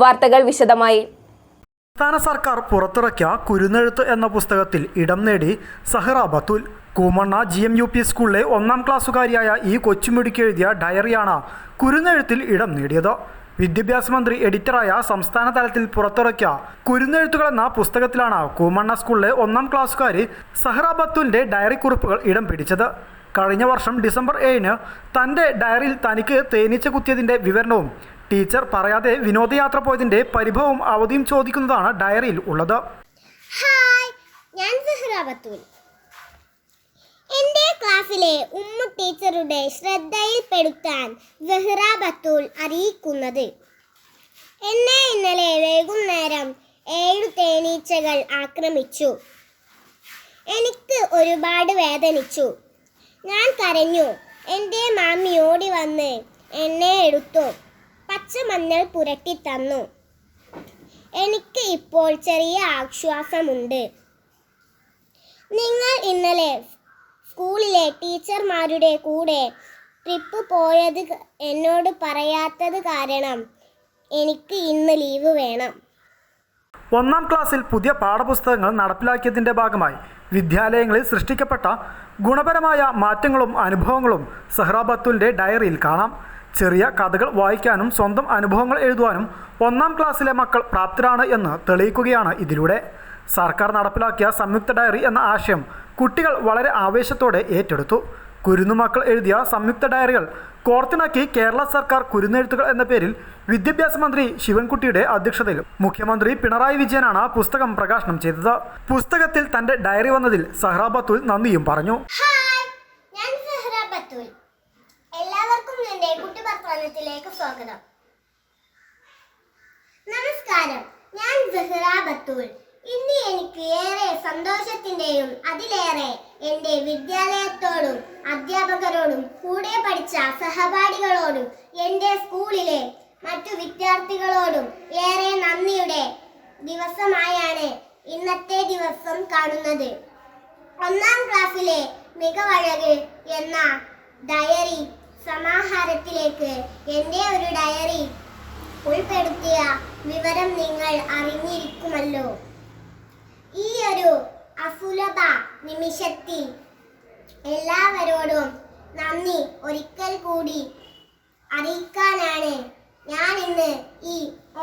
വാർത്തകൾ വിശദമായി. സംസ്ഥാന സർക്കാർ പുറത്തിറക്കിയ കുരുന്നെഴുത്ത് എന്ന പുസ്തകത്തിൽ ഇടം നേടി Sahra Bathul. Koomanna G M U P സ്കൂളിലെ ഒന്നാം ക്ലാസ്സുകാരിയായ ഈ കൊച്ചുമിടുക്കി എഴുതിയ ഡയറിയാണ് കുരുന്നെഴുത്തിൽ ഇടം നേടിയത്. വിദ്യാഭ്യാസ മന്ത്രി എഡിറ്ററായ സംസ്ഥാന തലത്തിൽ പുറത്തിറക്കിയ കുരുന്നെഴുത്തുകൾ എന്ന പുസ്തകത്തിലാണ് കൂമണ്ണ സ്കൂളിലെ ഒന്നാം ക്ലാസ്സുകാരി സഹറ ബത്തുലിന്റെ ഡയറി കുറിപ്പുകൾ ഇടം പിടിച്ചത്. കഴിഞ്ഞ വർഷം ഡിസംബർ ഏഴിന് തന്റെ ഡയറിയിൽ തനിക്ക് തേനീച്ച കുത്തിയതിന്റെ വിവരണവും ടീച്ചർ പറയാതെ വിനോദയാത്ര പോയതിന്റെ പരിഭവം അവധിയും ചോദിക്കുന്നതാണ് ഡയറിയിൽ ഉള്ളത്. ഹായ് ഞാൻ എന്റെ ക്ലാസ്സിലെ ഉമ്മ ടീച്ചറുടെ ശ്രദ്ധയിൽപ്പെടുത്താൻ സെഹ്റ ബത്തൂൽ അറിയിക്കുന്നത്. എന്നെ ഇന്നലെ വൈകുന്നേരം ഏഴു തേനീച്ചകൾ ആക്രമിച്ചു. എനിക്ക് ഒരുപാട് വേദനിച്ചു. ഞാൻ കരഞ്ഞു. എന്റെ മാമി ഓടി വന്ന് എന്നെ എടുത്തു. പച്ചമഞ്ഞൾ പുരട്ടി തന്നു. എനിക്ക് ഇപ്പോൾ ചെറിയ ആശ്വാസമുണ്ട്. നിങ്ങൾ ഇന്നലെ സ്കൂളിലെ ടീച്ചർമാരുടെ കൂടെ ട്രിപ്പ് പോയത് എന്നോട് പറയാത്തത് കാരണം എനിക്ക് ഇന്ന് ലീവ് വേണം. ഒന്നാം ക്ലാസ്സിൽ പുതിയ പാഠപുസ്തകങ്ങൾ നടപ്പിലാക്കിയതിന്റെ ഭാഗമായി വിദ്യാലയങ്ങളിൽ സൃഷ്ടിക്കപ്പെട്ട ഗുണപരമായ മാറ്റങ്ങളും അനുഭവങ്ങളും സെഹ്റാബത്തുലിന്റെ ഡയറിയിൽ കാണാം. ചെറിയ കഥകൾ വായിക്കാനും സ്വന്തം അനുഭവങ്ങൾ എഴുതുവാനും ഒന്നാം ക്ലാസ്സിലെ മക്കൾ പ്രാപ്തരാണ് എന്ന് തെളിയിക്കുകയാണ് ഇതിലൂടെ. സർക്കാർ നടപ്പിലാക്കിയ സംയുക്ത ഡയറി എന്ന ആശയം കുട്ടികൾ വളരെ ആവേശത്തോടെ ഏറ്റെടുത്തു. കുരുന്നുമക്കൾ എഴുതിയ സംയുക്ത ഡയറികൾ കോർത്തിണക്കി കേരള സർക്കാർ കുരുന്നെഴുത്തുകൾ എന്ന പേരിൽ വിദ്യാഭ്യാസ മന്ത്രി ശിവൻകുട്ടിയുടെ അധ്യക്ഷതയിൽ മുഖ്യമന്ത്രി പിണറായി വിജയനാണ് പുസ്തകം പ്രകാശനം ചെയ്തത്. പുസ്തകത്തിൽ തന്റെ ഡയറി വന്നതിൽ സഹ്റ ബത്തുൽ നന്ദിയും പറഞ്ഞു. എല്ലാവർക്കും കുട്ടിപത്രത്തിലേക്ക് സ്വാഗതം. നമസ്കാരം. ഞാൻ ജഹ്റ ബത്തൂൽ ഇന്ന് എനിക്ക് ഏറെ സന്തോഷത്തിന്റെയും അതിലേറെ എന്റെ വിദ്യാലയത്തോടും അധ്യാപകരോടും കൂടെ പഠിച്ച സഹപാഠികളോടും എന്റെ സ്കൂളിലെ മറ്റു വിദ്യാർത്ഥികളോടും ഏറെ നന്ദിയുടെ ദിവസമായാണ് ഇന്നത്തെ ദിവസം കാണുന്നത്. ഒന്നാം ക്ലാസ്സിലെ മികവഴക് എന്ന ഡയറി സമാഹാരത്തിലേക്ക് എന്റെ ഒരു ഡയറി ഉൾപ്പെടുത്തിയ വിവരം നിങ്ങൾ അറിഞ്ഞിരിക്കുമല്ലോ. ഈ ഒരു അസുലഭ നിമിഷത്തിൽ എല്ലാവരോടും നന്ദി. ഒരിക്കൽ കൂടി അറിയിക്കാനാണ് ഞാൻ ഇന്ന് ഈ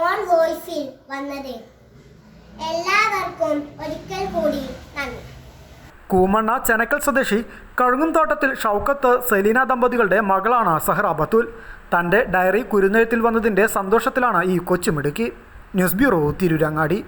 ഓൺ വോയിസിൽ വന്നത് എല്ലാവർക്കും ഒരിക്കൽ കൂടി നന്ദി കൂമണ്ണ ചെനക്കൽ സ്വദേശി കഴുങ്ങുംതോട്ടത്തിൽ ഷൗക്കത്ത് സെലീന ദമ്പതികളുടെ മകളാണ് സഹ്റ ബത്തുൽ. തന്റെ ഡയറി കുരുന്നെഴുത്തിൽ വന്നതിന്റെ സന്തോഷത്തിലാണ് ഈ കൊച്ചുമിടുക്കി. News bureau Tirurangadi.